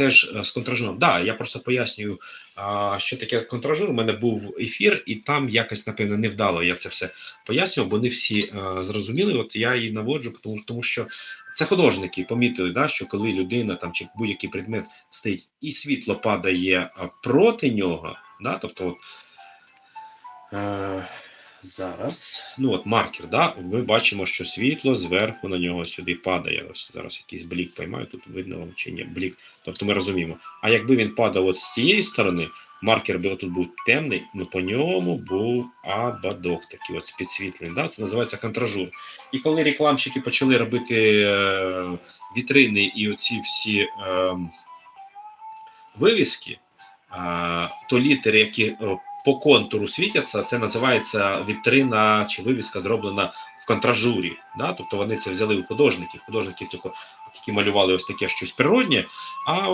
теж е, з контражуром. Да, я просто пояснюю, що таке контражур. У мене був ефір, і там якось, напевно, невдало я це все пояснював, бо не всі е, зрозуміли. От я її наводжу, тому, тому що це художники помітили, да, що коли людина там чи будь-який предмет стоїть і світло падає проти нього, да, тобто от, е, зараз, ну от маркер, да, ми бачимо, що світло зверху на нього сюди падає. Ось зараз якийсь блік поймаю, тут видно вам чи ні, блік. Тобто ми розуміємо. А якби він падав от з тієї сторони, маркер би тут був темний, ну по ньому був ободок такий от підсвітлений. Да? Це називається контражур. І коли рекламщики почали робити е, вітрини і оці всі е, вивіски, е, то літери, які по контуру світяться, це називається вітрина чи вивіска зроблена в контражурі. Да? Тобто вони це взяли у художників. Художники тільки, малювали ось таке щось природнє, а